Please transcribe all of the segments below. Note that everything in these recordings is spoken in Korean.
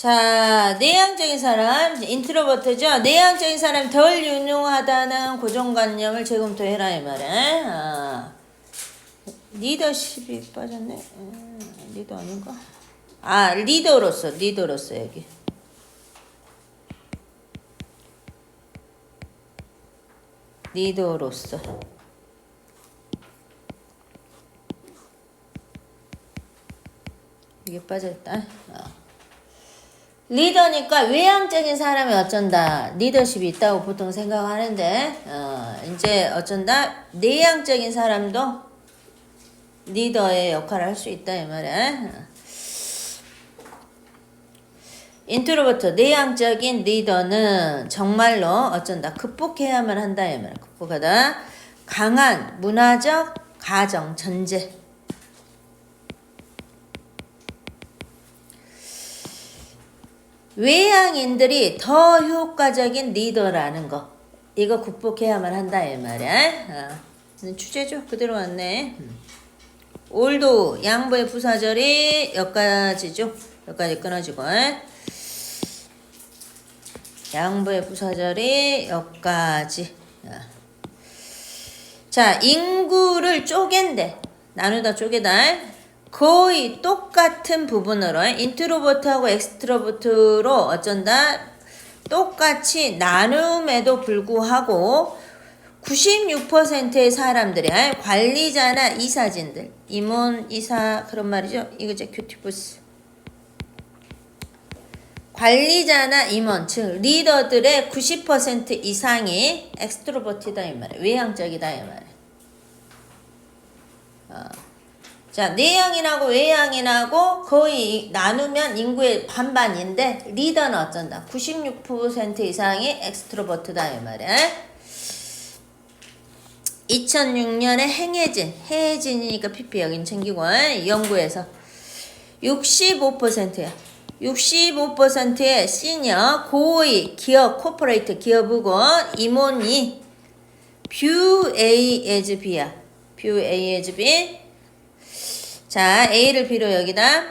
자, 내향적인 사람, 인트로버트죠? 내향적인 사람이 덜 유능하다는 고정관념을 재검토해라, 이 말에. 아, 리더십이 빠졌네. 음, 리더 아닌가? 아, 리더로서, 리더로서, 여기. 리더로서. 이게 빠졌다. 어. 리더니까 외향적인 사람이 어쩐다. 리더십이 있다고 보통 생각하는데 어, 이제 어쩐다? 내향적인 사람도 리더의 역할을 할 수 있다 이 말이야. 인트로버트 내향적인 리더는 정말로 어쩐다? 극복해야만 한다 이 말이야. 극복하다. 강한 문화적 가정 전제 외향인들이 더 효과적인 리더라는 거. 이거 극복해야만 한다 이 말이야. 어. 주제죠? 그대로 왔네. 음. 올도 양보의 부사절이 여기까지죠? 여기까지 끊어지고. 양보의 부사절이 여기까지. 어. 자 인구를 쪼갠데 나누다 쪼개다 거의 똑같은 부분으로 인트로버트하고 엑스트로버트로 어쩐다? 똑같이 나눔에도 불구하고 96%의 사람들이 관리자나 이사진들 임원 이사 그런 말이죠? 이거 제 큐티푸스. 관리자나 임원 즉 리더들의 90% 이상이 엑스트로버트다 이 말이에요. 외향적이다 이 말이에요. 어. 자, 내향인하고 외향인하고 거의 나누면 인구의 반반인데 리더는 어쩐다? 96% 이상이 엑스트로버트다 이 말이야. 2006년에 행해진, 해해진이니까 PP 여긴 챙기고 연구에서 65%야. 65%의 시니어 고위 기업 코퍼레이트 기업이고 임원이 뷰 A as B야. 뷰 A as B 자, A를 B로 여기다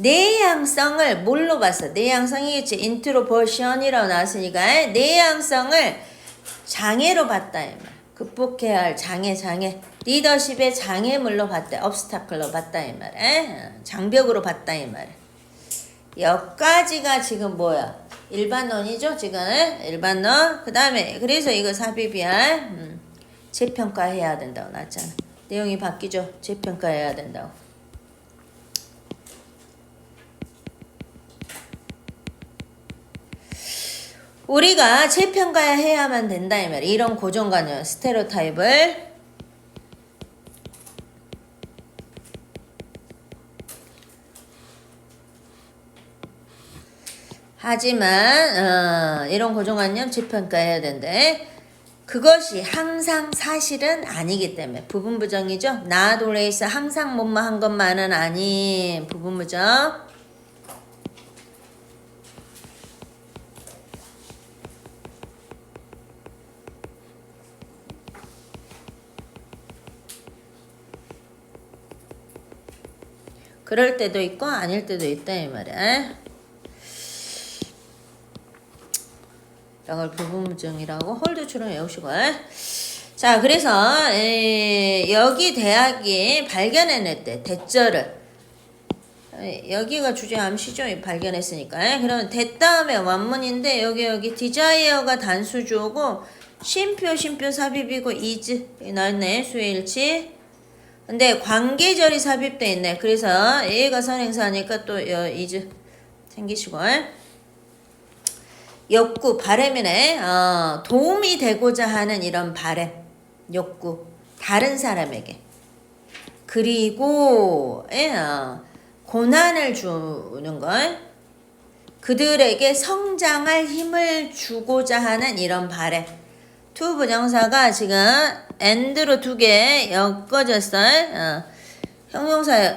내향성을 뭘로 봤어? 내향성이겠지. 인트로버션이라고 나왔으니까 내향성을 장애로 봤다. 극복해야 할 장애, 장애. 리더십의 장애물로 봤다. 업스타클로 봤다. 이 말. 에? 장벽으로 봤다. 이 말. 여기까지가 지금 뭐야? 일반론이죠, 지금. 일반론. 그 다음에, 그래서 이거 삽입이야. 음, 재평가해야 된다고 나왔잖아. 내용이 바뀌죠. 재평가해야 된다고. 우리가 재평가해야만 된다 이 말이야. 이런 고정관념, 스테레오타입을 하지만 어, 이런 고정관념 재평가해야 된대. 그것이 항상 사실은 아니기 때문에 부분부정이죠. 나 돌레이스 항상 뭐뭐 한 것만은 아닌 부분부정. 그럴 때도 있고 아닐 때도 있다 이 말이야. 이걸 부분부정이라고 홀드처럼 외우시고 자 그래서 에, 여기 대학이 발견해냈대 대절을. 에, 여기가 주제 암시죠? 발견했으니까 그러면 대 다음에 완문인데 여기 여기 디자이어가 단수주고 쉼표 쉼표 삽입이고 이즈. 나왔네 수일치. 근데 관계절이 삽입돼 있네. 그래서 얘가 선행사니까 또 이즈 생기시고 욕구, 바램이네. 어, 도움이 되고자 하는 이런 바램, 욕구. 다른 사람에게. 그리고, 예, 어, 고난을 주는 걸. 그들에게 성장할 힘을 주고자 하는 이런 바램. 투 부정사가 지금 엔드로 두 개 엮어졌어. 어, 형용사,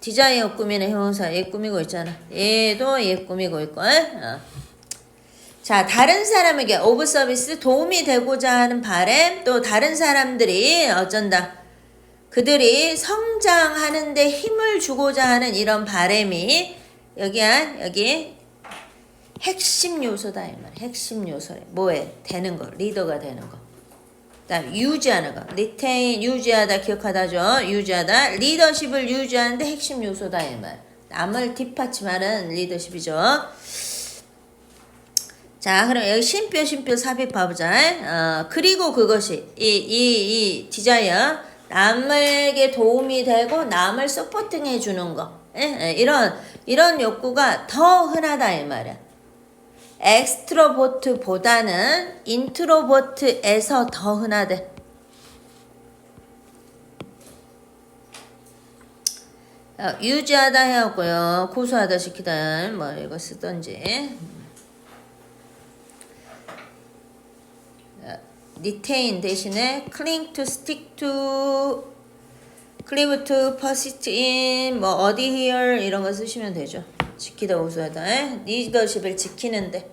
디자이어 꾸미는 형용사 얘 꾸미고 있잖아. 얘도 얘 꾸미고 있고. 어. 자, 다른 사람에게 오브 서비스 도움이 되고자 하는 바램, 또 다른 사람들이 어쩐다. 그들이 성장하는데 힘을 주고자 하는 이런 바램이 여기야 여기 핵심 요소다 이 말. 핵심 요소래. 뭐에 되는 거, 리더가 되는 거. 그다음 유지하는 거. 리테인 유지하다 기억하다죠. 유지하다. 리더십을 유지하는데 핵심 요소다 이 말. 남을 뒷받침하는 리더십이죠. 자, 그럼 여기 심표, 심표 삽입 봐보자. 어, 그리고 그것이, 이, 이, 이 디자이어, 남에게 도움이 되고 남을 서포팅 해주는 거. 예? 예, 이런, 이런 욕구가 더 흔하다, 이 말이야. 엑스트로보트보다는 인트로보트에서 더 흔하대. 어, 유지하다 해왔고요. 고수하다 시키다, 뭐, 이거 쓰던지. Retain 대신에 cling to, stick to, cleave to, persist in, 뭐 어디 here 이런 거 쓰시면 되죠. 지키다 우수하다. 에? 리더십을 지키는데.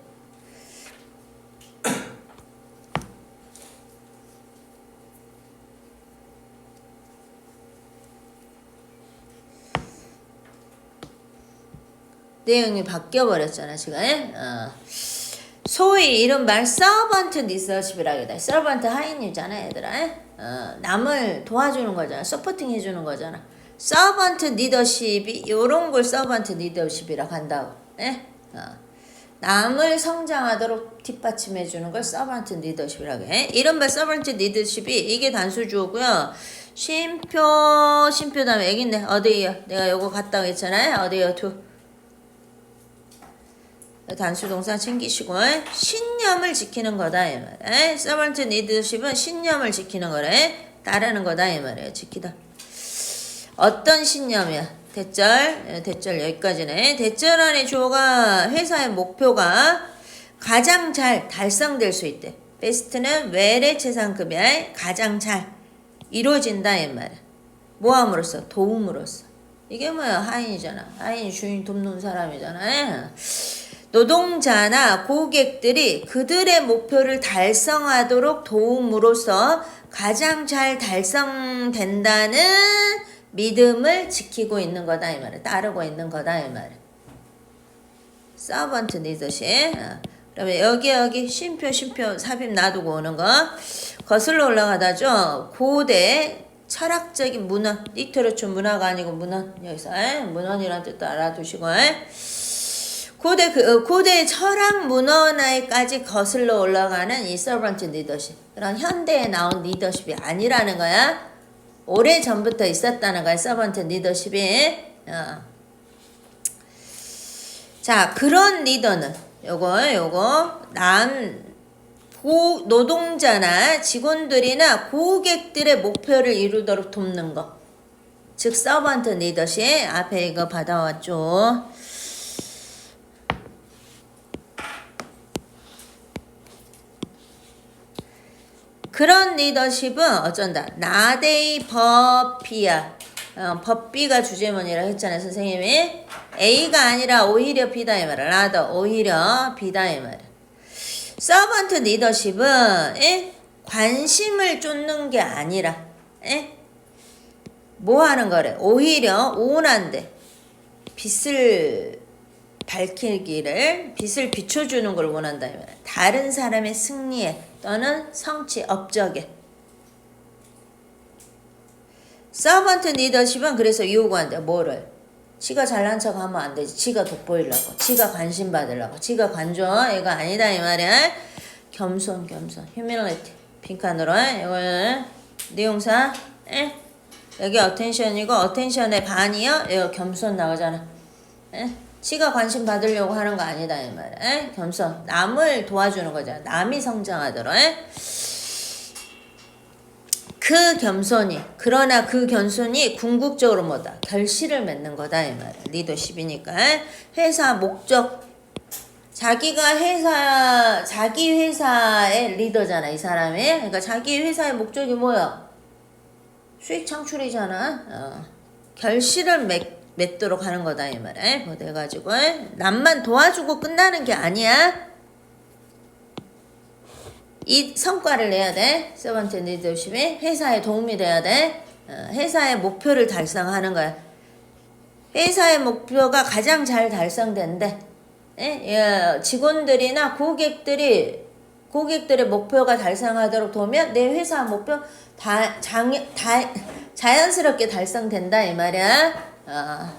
내용이 바뀌어 버렸잖아 지금. 어. 소위 이런 말 서번트 리더십이라고 해야 돼. 서번트 하인이잖아, 얘들아. 어, 남을 도와주는 거잖아. 서포팅 해주는 거잖아. 서번트 리더십이 요런 걸 서번트 리더십이라고 한다고. 예? 어. 남을 성장하도록 뒷받침해 주는 걸 서번트 리더십이라고 해. 이른바 서번트 리더십이 이게 단수주어고요. 쉼표, 쉼표 다음에 애긴데 어디요? 내가 요거 갔다 오겠잖아요. 어디요? 두. 단수 동사 챙기시고 신념을 지키는 거다 이 말. 서번트 리더십은 신념을 지키는 거래. 따르는 거다 이 말이에요. 지키다. 어떤 신념이야? 대절, 대절 여기까지네. 대절 안에 주어가 회사의 목표가 가장 잘 달성될 수 있대. 베스트는 외래 최상급이야. 가장 잘 이루어진다 이 말이야. 모함으로써 도움으로써. 이게 뭐야 하인이잖아. 하인이 주인 돕는 사람이잖아. 노동자나 고객들이 그들의 목표를 달성하도록 도움으로써 가장 잘 달성된다는 믿음을 지키고 있는 거다 이 말이야. 따르고 있는 거다 이 말이야. 서번트 리더십. 어. 그러면 여기 여기 쉼표 쉼표 삽입 놔두고 오는 거 거슬러 올라가다죠. 고대 철학적인 문헌 리터러처 문화가 아니고 문헌 여기서 에? 문헌이란 뜻도 알아두시고 에? 고대 그 어, 고대 철학 문헌에까지 거슬러 올라가는 이 서번트 리더십 그런 현대에 나온 리더십이 아니라는 거야. 오래 전부터 있었다는 거야 서번트 리더십이. 어. 자 그런 리더는 요거 요거 남 고, 노동자나 직원들이나 고객들의 목표를 이루도록 돕는 거. 즉 서번트 리더십 앞에 이거 받아왔죠. 그런 리더십은 어쩐다. 나데이 버피야. 어, 법비가 주제문이라 했잖아요, 선생님이. A가 아니라 오히려 B다 이 말이야. 라더 오히려 B다 이 말이야. 서번트 리더십은 에? 관심을 쫓는 게 아니라 에? 뭐 하는 거래? 오히려 오운한데 빛을 밝히기를 빛을 비춰주는 걸 원한다. 다른 사람의 승리에 또는 성취 업적에. 서번트 리더십은 그래서 요구한다 뭐를. 지가 잘난 척 하면 안 되지. 지가 돋보이려고 지가 관심 받으려고 지가 관조 이거 아니다 이 말이야. 겸손 겸손. 휴밀리티 빈칸으로 이거 내용사. 에? 여기 어텐션이고 어텐션의 반이요? 이거 겸손 나오잖아. 에? 지가 관심 받으려고 하는 거 아니다 이 말이야. 에? 겸손. 남을 도와주는 거잖아. 남이 성장하도록. 에? 그 겸손이 그러나 그 겸손이 궁극적으로 뭐다 결실을 맺는 거다 이 말이야 리더십이니까 에? 회사 목적 자기가 회사 자기 회사의 리더잖아 이 사람이 그러니까 자기 회사의 목적이 뭐야 수익 창출이잖아 어. 결실을 맺 맺도록 하는 거다 이 말이야. 뭐 돼가지고 어? 남만 도와주고 끝나는 게 아니야. 이 성과를 내야 돼. 세번째 리더십이 회사에 도움이 돼야 돼. 어, 회사의 목표를 달성하는 거야. 회사의 목표가 가장 잘 달성된대. 예? 예, 직원들이나 고객들이 고객들의 목표가 달성하도록 도우면 내 회사 목표 다, 장, 다 자연스럽게 달성된다 이 말이야. 아,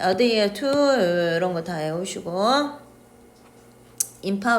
어디에 투 이런 거다 해오시고. 인파